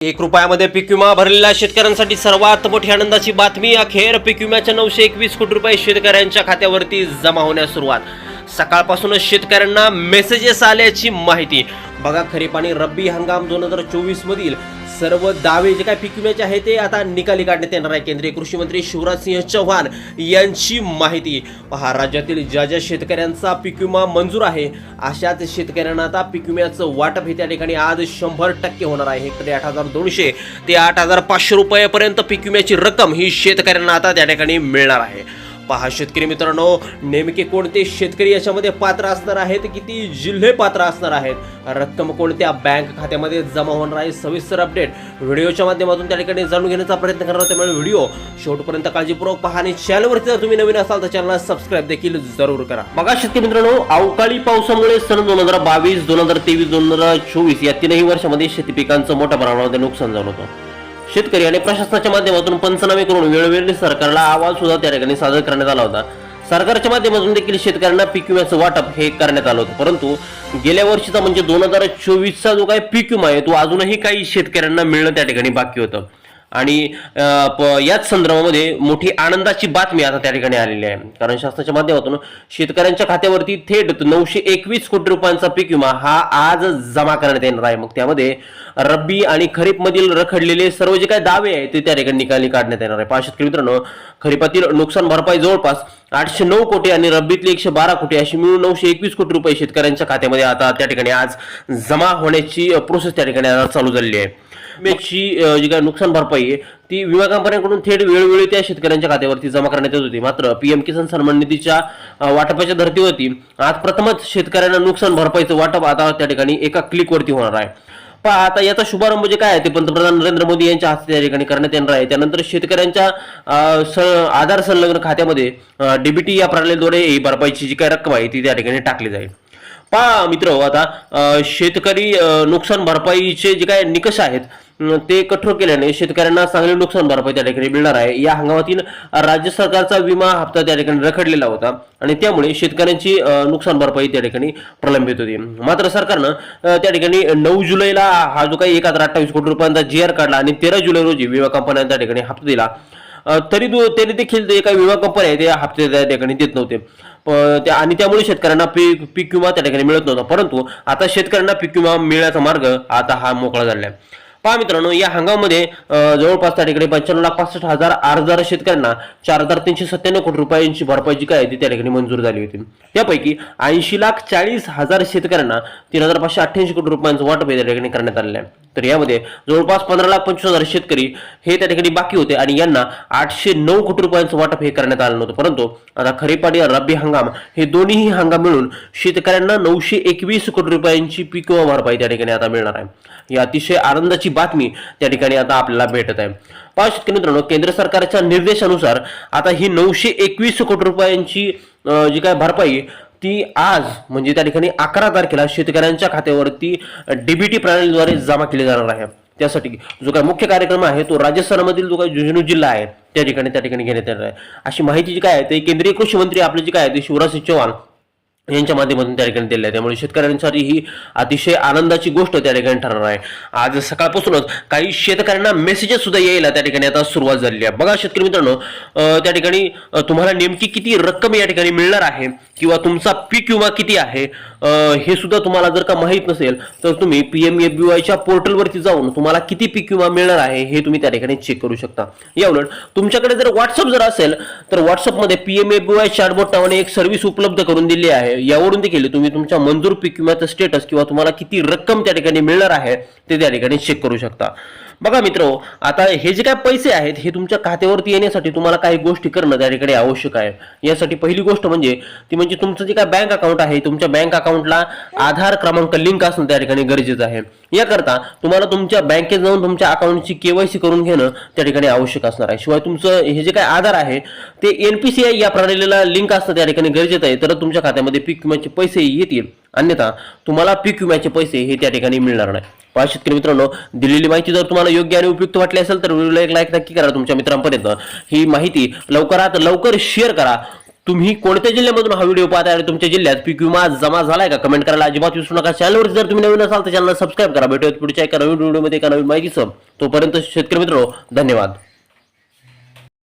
एक रुपयामध्ये पीक विमा भरलेल्या शेतकऱ्यांसाठी सर्वात मोठी आनंदाची बातमी. अखेर पीक विम्याच्या नऊशे एकवीस कोटी रुपये शेतकऱ्यांच्या खात्यावरती जमा होण्यास सुरुवात. सकाळपासूनच शेतकऱ्यांना मेसेजेस आल्याची माहिती. बघा खरीप आणि रब्बी हंगाम दोन हजार चोवीस मधील सर्व दावे जे काय पीक विम्याचे आहे ते आता निकाली काढण्यात येणार आहे. केंद्रीय कृषी मंत्री शिवराज सिंह चौहान यांची माहिती. पहा राज्यातील ज्या ज्या शेतकऱ्यांचा पीक विमा मंजूर आहे अशाच शेतकऱ्यांना आता पीक विम्याचं वाटप हे त्या ठिकाणी आज शंभर टक्के होणार आहे. हेक्टरी आठ हजार दोनशे ते आठ हजार पाचशे रुपयापर्यंत पीक विम्याची रक्कम ही शेतकऱ्यांना आता त्या ठिकाणी मिळणार आहे. पहा शेतकरी मित्रांनो नेमके कोणते शेतकरी याच्यामध्ये पात्र असणार आहेत? किती जिल्हे पात्र असणार आहेत? रक्कम कोणत्या बँक खात्यामध्ये जमा होणार आहे? सविस्तर अपडेट व्हिडिओच्या माध्यमातून त्या ठिकाणी जाणून घेण्याचा प्रयत्न करणार त्यामुळे व्हिडिओ शेवटपर्यंत काळजीपूर्वक पहा आणि चॅनलवरती जर तुम्ही नवीन असाल तर चॅनलला सबस्क्राईब देखील जरूर करा. बघा शेतकरी मित्रांनो अवकाळी पावसामुळे सन दोन हजार बावीस दोन हजार तेवीस दोन हजार चोवीस या तीनही वर्षामध्ये शेती पिकांचं मोठ्या प्रमाणामध्ये नुकसान झालं होतं. शेतकरी आणि प्रशासनाच्या माध्यमातून पंचनामे करून वेळोवेळी सरकारला अहवाल सुद्धा त्या ठिकाणी सादर करण्यात आला होता. सरकारच्या माध्यमातून देखील शेतकऱ्यांना पीक विम्याचं वाटप हे करण्यात आलं होतं. परंतु गेल्या वर्षीचा म्हणजे दोन हजार चोवीसचा जो काही पीक विमा आहे तो अजूनही काही शेतकऱ्यांना मिळणं त्या ठिकाणी बाकी होतं. आणि याच संदर्भामध्ये मोठी आनंदाची बातमी आता त्या ठिकाणी आलेली आहे. कारण शासनाच्या माध्यमातून शेतकऱ्यांच्या खात्यावरती थेट नऊशे एकवीस कोटी रुपयांचा पीक विमा हा आज जमा करण्यात येणार आहे. मग त्यामध्ये रब्बी आणि खरीप मधील रखडलेले सर्व जे काही दावे आहेत ते त्या ठिकाणी निकाली काढण्यात येणार आहे. पाच शेतकरी मित्रांनो खरीपातील नुकसान भरपाई जवळपास आठशे नऊ कोटी आणि रब्बीतले एकशे बारा कोटी अशी मिळून नऊशे एकवीस कोटी रुपये शेतकऱ्यांच्या खात्यामध्ये आता त्या ठिकाणी आज जमा होण्याची प्रोसेस त्या ठिकाणी चालू झालेली आहे. विम्याची जी काय नुकसान भरपाई आहे ती विमा कंपन्यांकडून थेट वेळोवेळी त्या शेतकऱ्यांच्या खात्यावरती जमा करण्यात येत होती. मात्र पीएम किसान सन्मान निधीच्या वाटपाच्या धर्तीवरती आज प्रथमच शेतकऱ्यांना नुकसान भरपाईचं वाटप आता त्या ठिकाणी एका क्लिकवरती होणार आहे. पहा आता याचा शुभारंभ जे काय आहे ते पंतप्रधान नरेंद्र मोदी यांच्या हस्ते त्या ठिकाणी करण्यात येणार आहे. त्यानंतर शेतकऱ्यांच्या स आधार संलग्न खात्यामध्ये डीबीटी या प्रणालीद्वारे ही भरपाईची जी काही रक्कम आहे ती त्या ठिकाणी टाकली जाईल. पहा मित्र आता शेतकरी नुकसान भरपाईचे जे काय निकष आहेत ते कठोर केल्याने शेतकऱ्यांना चांगली नुकसान भरपाई त्या ठिकाणी मिळणार आहे. या हंगामातील राज्य सरकारचा विमा हप्ता त्या ठिकाणी रखडलेला होता आणि त्यामुळे शेतकऱ्यांची नुकसान भरपाई त्या ठिकाणी प्रलंबित होती. मात्र सरकारनं त्या ठिकाणी नऊ जुलैला हा जो काही एक हजार अठ्ठावीस कोटी रुपयांचा जी आर काढला आणि तेरा जुलै रोजी विमा कंपन्यांना त्या ठिकाणी हप्ता दिला. तरी दु- तरी देखील ते काही विमा कंपन्या आहे ते हप्ते त्या ठिकाणी देत नव्हते. आणि त्यामुळे शेतकऱ्यांना पीक पीक विमा त्या ठिकाणी मिळत नव्हता. परंतु आता शेतकऱ्यांना पीक विमा मिळण्याचा मार्ग आता हा मोकळा झाला आहे. पहा मित्रांनो या हंगामामध्ये जवळपास त्या ठिकाणी पंच्याण्णव लाख पासष्ट हजार अर्जदार शेतकऱ्यांना चार हजार तीनशे सत्त्याण्णव कोटी रुपयांची भरपाई जी काय आहे ती त्या ठिकाणी मंजूर झाली होती. त्यापैकी ऐंशी लाख चाळीस हजार शेतकऱ्यांना तीन हजार पाचशे अठ्ठ्याऐंशी कोटी रुपयांचं वाटप हे त्या ठिकाणी करण्यात आलेलं आहे. तर यामध्ये जवळपास पंधरा लाख पंचवीस हजार शेतकरी हे त्या ठिकाणी बाकी होते आणि यांना आठशे नऊ कोटी रुपयांचं वाटप हे करण्यात आलं नव्हतं. परंतु आता खरीप आणि रब्बी हंगाम हे दोन्ही हंगाम मिळून शेतकऱ्यांना नऊशे एकवीस कोटी रुपयांची पीक भरपाई त्या ठिकाणी आता मिळणार आहे. ही अतिशय आनंदाची बातमी त्या ठिकाणी आता आपल्याला भेटत आहे. पहा शेतकरी मित्रांनो केंद्र सरकारच्या निर्देशानुसार आता ही नऊशे एकवीस कोटी रुपयांची जी काय भरपाई ती आज म्हणजे त्या ठिकाणी अकरा तारखेला शेतकऱ्यांच्या खात्यावरती डीबीटी प्रणालीद्वारे जमा केली जाणार आहे. त्यासाठी जो काय मुख्य कार्यक्रम आहे तो राजस्थानमधील जो काही जुजनू जिल्हा आहे त्या ठिकाणी त्या ठिकाणी घेण्यात येणार आहे. अशी माहिती जी काय आहे ते केंद्रीय कृषी मंत्री आपले जे काय आहे ते शिवराज सिंग चौहान यांच्या माध्यमातून त्या ठिकाणी दिलेलं आहे त्यामुळे शेतकऱ्यांसाठी ही अतिशय आनंदाची गोष्ट त्या ठिकाणी ठरणार आहे. आज सकाळपासूनच काही शेतकऱ्यांना मेसेजेस सुद्धा यायला त्या ठिकाणी आता सुरुवात झालेली आहे. बघा शेतकरी मित्रांनो त्या ठिकाणी तुम्हाला नेमकी किती रक्कम या ठिकाणी मिळणार आहे? किंवा तुमचा पीक विमा किती आहे? हे सुद्धा तुम्हाला जर का माहीत नसेल तर तुम्ही पी एम एफ बी वायच्या पोर्टलवरती जाऊन तुम्हाला किती पीक विमा मिळणार आहे हे तुम्ही त्या ठिकाणी चेक करू शकता. या उलट तुमच्याकडे जर व्हॉट्सअप जर असेल तर व्हॉट्सअपमध्ये P M F B Y chatbot नावाने एक सर्व्हिस उपलब्ध करून दिली आहे. यावरून देखील तुम्ही तुमच्या मंजूर पीक विम्याचं स्टेटस किंवा तुम्हाला किती रक्कम त्या ठिकाणी मिळणार आहे ते त्या ठिकाणी चेक करू शकता. बघा मित्र आता हे जे काय पैसे आहेत हे तुमच्या खात्यावरती येण्यासाठी तुम्हाला काही गोष्टी करणं त्या ठिकाणी आवश्यक आहे. यासाठी पहिली गोष्ट म्हणजे ती म्हणजे तुमचं जे काय बँक अकाउंट आहे तुमच्या बँक अकाउंटला आधार क्रमांक लिंक असणं त्या ठिकाणी गरजेचं आहे. याकरता तुम्हाला तुमच्या बँकेत जाऊन तुमच्या अकाउंटची केवायसी करून घेणं त्या ठिकाणी आवश्यक असणार आहे. शिवाय तुमचं हे जे काय आधार आहे ते एनपीसीआय या प्रणालीला लिंक असणं त्या ठिकाणी गरजेचं आहे तर तुमच्या खात्यामध्ये पीक विम्याचे पैसे येतील. अन्यथा तुम्हाला पीक विम्याचे पैसे हे त्या ठिकाणी मिळणार नाही. पहा शेतकरी मित्रांनो दिलेली माहिती जर तुम्हाला योग्य आणि उपयुक्त वाटली असेल तर व्हिडिओला एक लाईक नक्की करा तुमच्या मित्रांपर्यंत. ही माहिती लवकरात लवकर शेअर करा. तुम्ही कोणत्या जिल्ह्यामधून हा व्हिडिओ पाहता आणि तुमच्या जिल्ह्यात पीक विमा जमा झालाय का? कमेंट करायला अजिबात विसरू नका. चॅनलवर जर तुम्ही नवीन असाल तर चॅनलला सबस्क्राईब करा. भेटूयात पुढच्या एका नवीन व्हिडिओमध्ये एका नवीन माहितीचं तोपर्यंत शेतकरी मित्र धन्यवाद.